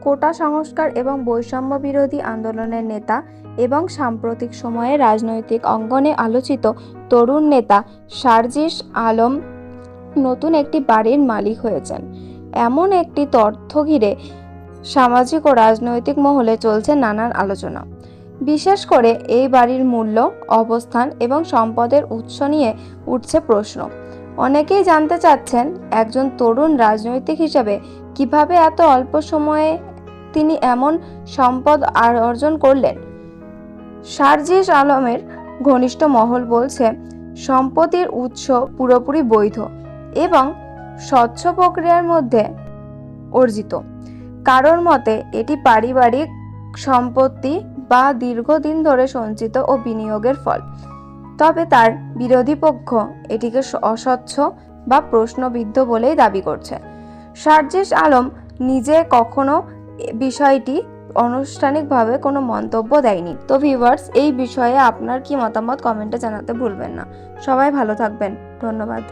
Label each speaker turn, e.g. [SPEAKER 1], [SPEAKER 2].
[SPEAKER 1] কোটা সংস্কার এবং বৈষম্য বিরোধী আন্দোলনের নেতা এবং সাম্প্রতিক সময়ে রাজনৈতিক অঙ্গনে আলোচিত তরুণ নেতা সার্জিস আলম নতুন একটি বাড়ির মালিক হয়েছেন। এমন একটি তথ্য ঘিরে সামাজিক ও রাজনৈতিক মহলে চলছে নানান আলোচনা। বিশেষ করে এই বাড়ির মূল্য, অবস্থান এবং সম্পদের উৎস নিয়ে উঠছে প্রশ্ন। অনেকেই জানতে চাচ্ছেন, একজন তরুণ রাজনৈতিক হিসাবে কীভাবে এত অল্প সময়ে তিনি এমন সম্পদ আর অর্জন করলেন। সার্জিস আলমের ঘনিষ্ঠ মহল বলছে, সম্পত্তির উৎস পুরোপুরি বৈধ এবং স্বচ্ছ প্রক্রিয়ার মধ্যে অর্জিত। কারোর মতে, এটি পারিবারিক সম্পত্তি বা দীর্ঘদিন ধরে সঞ্চিত ও বিনিয়োগের ফল। তবে তার বিরোধী পক্ষ এটিকে অস্বচ্ছ বা প্রশ্নবিদ্ধ বলেই দাবি করছে। সার্জিস আলম নিজে কখনো বিষয়টি আনুষ্ঠানিকভাবে কোনো মন্তব্য দেয়নি। তো ভিউয়ার্স এই বিষয়ে আপনার কি মতামত কমেন্টে জানাতে ভুলবেন না। সবাই ভালো থাকবেন। ধন্যবাদ।